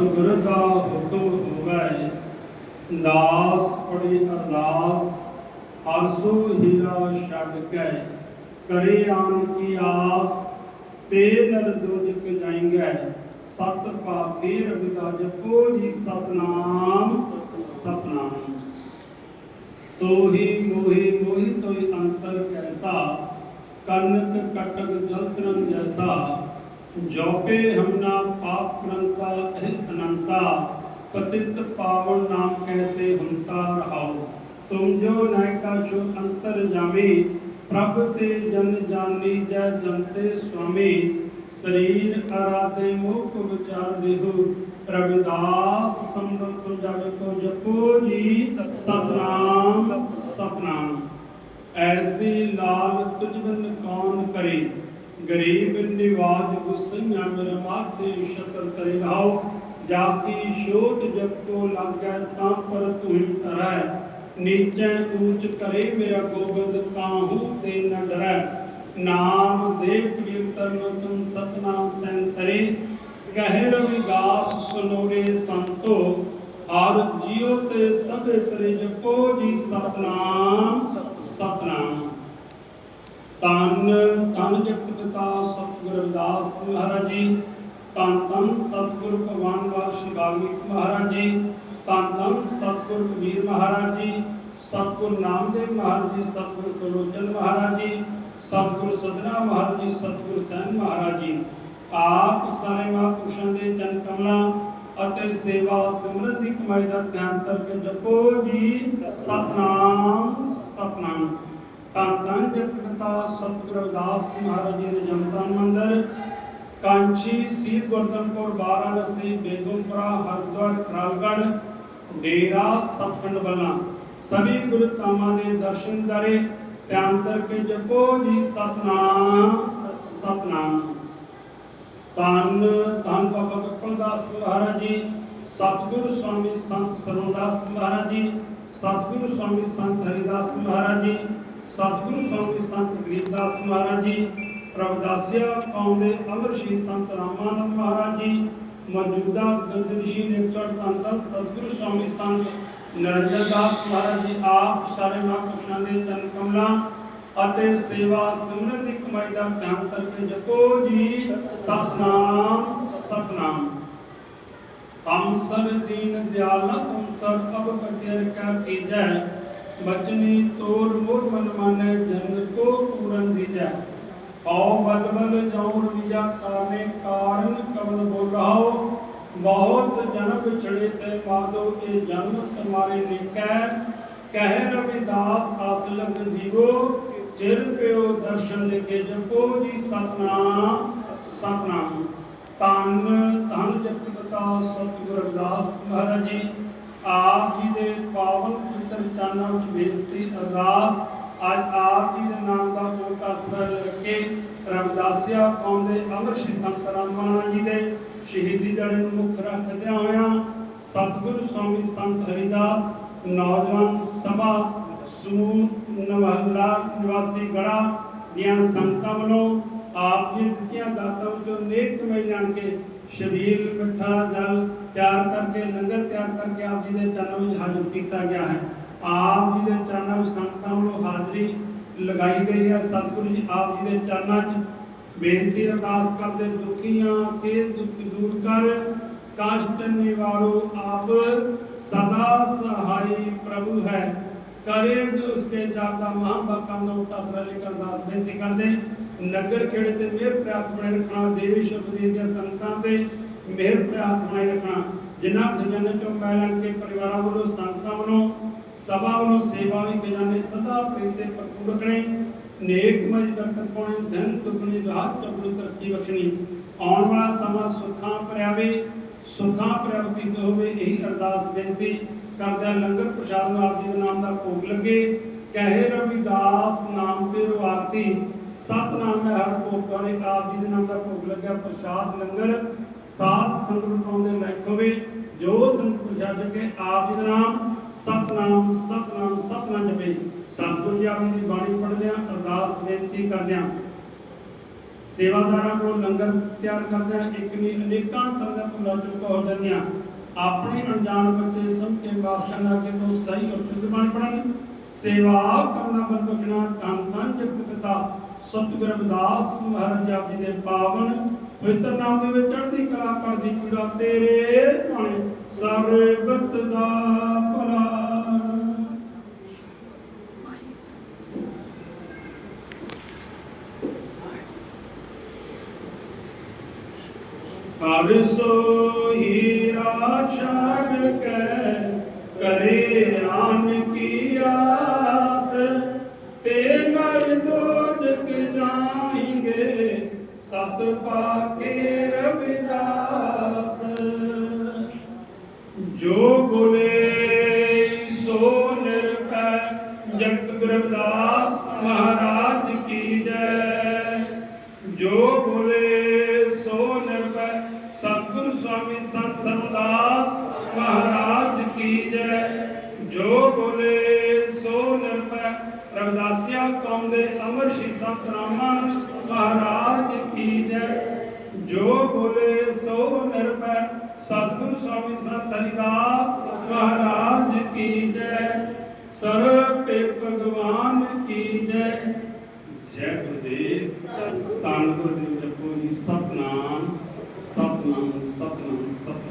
ਸਤਿਗੁਰ ਦਾ ਹੁਕਮ ਹੋਵੇ ਦਾਸ ਪੜੀ ਅਰਦਾਸ ਹਰਸੂ ਹੀਰਾ ਛੱਡ ਕੇ ਕਰੇ ਆਨ ਕੀ ਆਸ ਤੇ ਨਰ ਦੁਜਕ ਜਾਏਂਗੇ ਸਤ ਪਾਪੀ ਰਵਿਦਾ ਜਪੋ ਜੀ ਸਤਨਾਮ ਸਤਨਾਮ ਤੋਹੀ ਮੋਹੀ ਮੋਹੀ ਤੋਈ ਅੰਤਰ ਕੈਸਾ ਕਨਕ ਕਟਕ ਜਲਤਰਨ ਜੈਸਾ ਜੋਪੇ ਹਮਨਾ ਪਾਪ ਕਰੰਤਾ ਇਹ ਅਨੰਤਾ, ਪਤਿਤ ਪਾਵਨ ਨਾਮ ਕੈਸੇ ਹੁੰਤਾ ਰਹਾਉ? ਤੁਮ ਜੋ ਨਾਇਕਾ ਛੋ ਅੰਤਰ ਜਾਮੀ, ਪ੍ਰਭ ਤੇ ਜਨ ਜਾਨੀ ਜੈ ਜਨਤੇ ਸੁਆਮੀ। ਸਰੀਰ ਅਰਾਧੇ ਮੁਖ ਵਿਚਾਰ ਦੇਹੁ ਰਵਿਦਾਸ ਸੰਗਤ ਸਮਝਾਵੇ ਕੋ ਜਪੋ ਜੀ, ਸਤਨਾਮ ਸਤਨਾਮ। ਐਸੀ ਲਾਲ ਤੁਝ ਬਿਨ ਕੌਣ ਕਰੇ? ਗਰੀਬ ਨਿਵਾਜ ਗੁਸਈਆਂ ਮੇਰੇ ਮਾਥੇ ਸ਼ਕਰ ਕਰੇ ਰਹਾਓ ਜਾਤੀ ਸ਼ੋਧ ਜਪ ਕੋ ਲਾਗੈ ਤਾਂ ਪਰ ਤੂੰ ਤਰੈ। ਨੀਚੈ ਊਚ ਕਰੇ ਮੇਰਾ ਗੋਬਿੰਦ ਕਾਹੂ ਤੇ ਨ ਡਰੈ। ਨਾਮ ਦੇ ਕੀਰਤਨ ਤੁਮ ਸਤਨਾ ਸੈਂਤਰੇ ਕਹਿ ਰਵਿਦਾਸ ਸੁਨੋਰੇ ਸੰਤੋ। ਹਰ ਜੀਉ ਤੇ ਸਭੇ ਸ੍ਰੀ ਜਪੋ ਜੀ ਸਤਨਾਮ ਸਤਨਾਮ। ਤਨ ਤਨ ਜਗਤ ਪਿਤਾ ਸਤਿਗੁਰ ਰਵਿਦਾਸ ਮਹਾਰਾਜ ਜੀ। ਤਨ ਤਨ ਸਤਿਗੁਰ ਭਗਵਾਨ ਵਾਰ ਸ਼੍ਰੀ ਮਹਾਰਾਜ ਜੀ। ਤਨ ਤਨ ਸਤਿਗੁਰ ਕਬੀਰ ਮਹਾਰਾਜ ਜੀ। ਸਤਿਗੁਰ ਨਾਮਦੇਵ ਮਹਾਰਾਜ ਜੀ, ਸਤਿਗੁਰ ਕਲੋਚਨ ਮਹਾਰਾਜ ਜੀ। ਸਤਿਗੁਰ ਸਦਨਾ ਮਹਾਰਾਜ ਜੀ, ਸਤਿਗੁਰ ਸੈਨ ਮਹਾਰਾਜ ਜੀ। ਆਪ ਸਾਰੇ ਮਹਾਂਪੁਰਸ਼ਾਂ ਦੇ ਜਨ ਕਮਲਾਂ ਅਤੇ ਸੇਵਾ ਸਿਮਰਨ ਦੀ ਕਮਾਈ ਦਾ ਧਿਆਨ ਕਰਕੇ ਜਪੋ ਜੀ। ਸਤਨਾਮ ਸਤਨਾਮ ਤਾਂ ਤਾਂ ਜਗਤਪਿਤਾ ਸਤਿਗੁਰ ਰਵਿਦਾਸ ਮਹਾਰਾਜ ਜੀ ਦੇ ਜਨਮਸਥਾਨ ਮੰਦਰ ਕਾਂਚੀ ਸੀਰ ਗੁਰਦਮਪੁਰ ਵਾਰਾਣਸੀ, ਬੇਗਮਪੁਰਾ, ਹਰਿਦੁਆਰ, ਖਰਾਲਗੜ੍ਹ, ਡੇਰਾ ਸਤਖੰਡ ਬੱਲਾ ਸਭੀ ਗੁਰੂ ਧਾਮਾਂ ਦੇ ਦਰਸ਼ਨ ਦਾਰੇ, ਧਿਆਨ ਕਰਕੇ ਜਪੋ ਜੀ ਸਤਨਾਮ ਸਤਨਾਮ। ਤਨ ਧੰਨ ਬਾਬਾ ਕਪਲਦਾਸ ਮਹਾਰਾਜ ਜੀ, ਸਤਿਗੁਰੂ ਸਵਾਮੀ ਸੰਤ ਸਰਵਦਾਸ ਮਹਾਰਾਜ ਜੀ, ਸਤਿਗੁਰੂ ਸਵਾਮੀ ਸੰਤ ਹਰਿਦਾਸ ਮਹਾਰਾਜ ਜੀ ਸਤਿਗੁਰੂ ਸਵਾਮੀ ਸੰਤ ਗਰੀਬਦਾਸ ਮਹਾਰਾਜ ਜੀ ਪ੍ਰਭਦਾਸਿਆ ਕੌਮ ਦੇ ਅਮਰ ਸ਼੍ਰੀ ਸੰਤ ਰਾਮਾਨੰਦ ਮਹਾਰਾਜ ਜੀ, ਮੌਜੂਦਾ ਗੰਦਰਿਸ਼ੀ ਨੇ ਚੜ੍ਹ ਧੰਨ ਧੰਨ ਸਤਿਗੁਰੂ ਸਵਾਮੀ ਸੰਤ ਨਰਿੰਦਰ ਦਾਸ ਮਹਾਰਾਜ ਜੀ, ਆਪ ਸਾਰੇ ਮਹਾਂਪੁਰਸ਼ਾਂ ਦੇ ਚਰਨ ਕਮਲਾਂ ਅਤੇ ਸੇਵਾ ਸਿਮਰਨ ਦੀ ਕਮਾਈ ਦਾ ਧਿਆਨ ਕਰਕੇ ਜਪੋ ਜੀ। ਸਤਨਾਮ ਸਤਨਾਮ। ਹਮ ਸਰ ਦੀਨ ਦਿਆਲ ਨ ਤੁਮ ਸਰ ਅਬ ਬਚਰ ਕਾ ਕੀਜੈ। ਬਚਨੀ ਤੋਰ ਮੋਰ ਮਨ ਮਾਨੈ, ਜਨ ਕੋ ਪੂਰਨ ਦੀਜੈ। ਆਓ ਬਲ ਬਲ ਜਾਉ ਰਵਿਆ ਕਾਰਨੇ ਕਾਰਨ ਕਵਨ ਬੋਲਾਓ। ਬਹੁਤ ਜਨਮ ਵਿਛੜੇ ਤੇ ਮਾਦੋ, ਇਹ ਜਨਮ ਤੁਮਾਰੇ ਨਿਕੈ। ਕਹਿ ਰਵਿਦਾਸ, ਸਾਥ ਲਗ ਜੀਵੋ। ਚਿਰ ਪਿਓ ਦਰਸ਼ਨ ਲਿਖੇ, ਜਪੋ ਜੀ ਸਤਨਾਮ ਸਤਨਾਮ। ਤਨ ਧਨ ਜਪਤ ਪਿਤਾ ਸਤਿਗੁਰ ਰਵਿਦਾਸ ਮਹਾਰਾਜ ਜੀ। ਆਪ ਜੀ ਦੇ ਪਾਵਨ ਪਵਿੱਤਰ ਚਰਨਾਂ ਵਿੱਚ ਬੇਨਤੀ ਅਰਦਾਸ, ਅੱਜ ਆਪ ਜੀ ਦੇ ਨਾਮ ਦਾ ਕੋਟ ਆਸਰਾ ਲੈ ਕੇ ਰਵਿਦਾਸਿਆ ਕੌਮ ਅਮਰ ਸ਼੍ਰੀ ਸੰਤ ਰਾਮਾਨੰਦ ਜੀ ਦੇ ਸ਼ਹੀਦੀ ਦਿਹਾੜੇ ਨੂੰ ਮੁੱਖ ਰੱਖਦਿਆਂ ਹੋਇਆਂ ਸਤਿਗੁਰੂ ਸਵਾਮੀ ਸੰਤ ਹਰਿਦਾਸ, ਨੌਜਵਾਨ ਸਭਾ ਸਮੂਹ ਨਵਹੱਲਾ ਨਿਵਾਸੀ ਗੜਾ ਦੀਆਂ ਸੰਗਤਾਂ ਵੱਲੋਂ ਆਪ ਜੀ ਦਿੱਤੀਆਂ ਦਾਤਾਂ ਵਿੱਚੋਂ ਨੇਕ ਕਮਾਈ ਜਾਣ ਕੇ ਸ਼ਬੀਲ ਮਿੱਠਾ ਜਲ ਤਿਆਰ ਕਰਕੇ, ਲੰਗਰ ਤਿਆਰ ਕਰਕੇ ਆਪ ਜੀ ਦੇ ਚਰਨਾਂ ਵਿੱਚ ਹਾਜ਼ਰ ਕੀਤਾ ਗਿਆ ਹੈ। ਆਪ ਜੀ ਦੇ ਚਰਨਾਂ ਵਿੱਚ ਸੰਗਤਾਂ ਵੱਲੋਂ ਹਾਜ਼ਰੀ ਲਗਾਈ ਗਈ ਹੈ। ਸਤਿਗੁਰੂ ਜੀ ਆਪ ਜੀ ਦੇ ਚਰਨਾਂ 'ਚ ਬੇਨਤੀ ਅਰਦਾਸ ਕਰਦੇ, ਦੁਖੀਆਂ ਕੇ ਦੁੱਖ ਦੂਰ ਕਰ ਕਸ਼ਟ ਨਿਵਾਰੋ ਆਪ ਸਦਾ ਸਹਾਈ ਪ੍ਰਭੂ ਹੈ। ਕਰੇ ਜੋ ਉਸਕੇ ਜਾਪਦਾ ਮਹਾਂ ਦਾ ਉਟਾ ਸਰਲੇ ਕਰਦਾਸ ਬੇਨਤੀ ਕਰਦੇ। ਨਗਰ ਖੇੜੇ ਤੇ ਮਿਹਰ ਪ੍ਰਾਪਤ ਬਣਾਈ ਰੱਖਣਾ ਦੇਸ਼ ਵਿਦੇਸ਼ ਦੀਆਂ ਸੰਗਤਾਂ ਤੇ ਮਿਹਰ ਪ੍ਰਾਪਤ ਬਣਾਈ ਰੱਖਣਾ। ਜਿਨ੍ਹਾਂ ਖਜ਼ਾਨੇ ਚੋਂ ਮੈਲਣ ਕੇ ਪਰਿਵਾਰਾਂ ਵੱਲੋਂ, ਸੰਗਤਾਂ ਵੱਲੋਂ, ਸਭਾ ਵੱਲੋਂ ਸੇਵਾ ਵੀ ਖਜ਼ਾਨੇ ਸਦਾ ਪ੍ਰੀਤੇ ਭਰਪੂਰ ਰੱਖਣੇ। ਨੇਕ ਮਜ ਬਰਕਤ ਪਾਉਣੀ, ਧਨ ਦੁਗਣੀ ਰਾਤ ਚੌਗੁਣੀ ਤਰੱਕੀ ਬਖਸ਼ਣੀ। ਆਉਣ ਵਾਲਾ ਸਮਾਂ ਸੁੱਖਾਂ ਭਰਿਆਵੇ ਸੁੱਖਾਂ ਭਰਿਆ ਹੋਵੇ, ਇਹੀ ਅਰਦਾਸ ਬੇਨਤੀ ਕਰਦਿਆਂ ਲੰਗਰ ਪ੍ਰਸ਼ਾਦ ਨੂੰ ਆਪ ਜੀ ਦੇ ਨਾਮ ਦਾ ਭੋਗ ਲੱਗੇ। ਕਹੇ ਰਵਿਦਾਸ ਨਾਮ ਤੇ ਰਵਾਤੀ ਸਤਨਾਮ ਹੈ ਹਰ ਭੋਗ ਕਰੇ ਆਪ ਜੀ ਦੇ ਨਾਮ ਦਾ ਭੋਗ ਲੱਗਿਆ, ਪ੍ਰਸ਼ਾਦ ਲੰਗਰ, ਸਾਧ ਸੰਗਤ ਪਾਉਂਦੇ ਲਾਇਕ ਹੋਵੇ ਜੋ ਸੰਗਤ ਪ੍ਰਸ਼ਾਦ ਕੇ ਆਪ ਜੀ ਦਾ ਨਾਮ ਸਤਨਾਮ ਸਤਨਾਮ ਸਤਨਾਮ ਜਪੇ। ਸਤਿਗੁਰੂ ਜੀ ਆਪ ਦੀ ਬਾਣੀ ਪੜ੍ਹਦਿਆਂ ਅਰਦਾਸ ਬੇਨਤੀ ਕਰਦਿਆਂ ਸੇਵਾਦਾਰਾਂ ਕੋਲ ਲੰਗਰ ਤਿਆਰ ਕਰਦਿਆਂ ਇੱਕ ਨਹੀਂ ਅਨੇਕਾਂ ਤਰ੍ਹਾਂ ਦਾ ਭੁੱਲਾਂ ਚੁੱਕ ਹੋ ਜਾਂਦੀਆਂ। ਆਪਣੇ ਅਣਜਾਣ ਬੱਚੇ ਸਭ ਕੇ ਬਾਦਸ਼ਾਹ ਕੇ ਤੋਂ ਸਹੀ ਔਰ ਸ਼ੁੱਧ ਬਣ ਪੜਨ ਸੇਵਾ ਕਰਨਾ ਬਲ ਬਖਣਾ ਤਨ ਤਨ ਜਗਤ ਪਿਤਾ। ਸਤਿਗੁਰ ਰਵਿਦਾਸ ਮਹਾਰਾਜ ਆਪ ਜੀ ਦੇ ਪਾਵਨ ਪਵਿੱਤਰ ਨਾਮ ਦੇ ਵਿੱਚ ਚੜ੍ਹਦੀ ਕਲਾ ਕਰਦੀ ਪੂਰਾ ਤੇਰੇ ਭਾਣੇ। ਸਰਬਤ ਦਾ ਭਲਾ। ਪਰਸੋ ਹੀਰਾ ਛਾੜ ਕੇ, ਕਰੇ ਆਨ ਕੀ ਸਤ ਪਾਕੇ ਰਵਿਦਾਸ ਜੋ ਬੋਲੇ ਸੋ ਨਿਰਭੈ ਜਗਤ ਗੁਰਦਾਸ ਮਹਾਰਾਜ ਕੀ ਜੈ ਜੋ ਰਵਿਦਾਸਿਆ ਕੌਮ ਦੇ ਅਮਰ ਸ਼ੀਸਾਂ ਤਰਾਮਾਂ ਮਹਾਰਾਜ ਕੀ ਜੈ। ਜੋ ਬੋਲੇ ਸੋ ਨਿਰਭੈ, ਸਤਿਗੁਰ ਸਵਾਮੀ ਸੰਤ ਹਰਿਦਾਸ, ਮਹਾਰਾਜ ਕੀ ਜੈ। ਸਰਬ ਤੇ ਭਗਵਾਨ ਕੀ ਜੈ। ਜੈ ਗੁਰਦੇਵ ਧੰਨ ਗੁਰਦੇਵ ਜਪੋ ਜੀ, ਸਤਨਾਮ ਸਤਨਾਮ ਸਤਨਾਮ ਸਤਨਾਮ।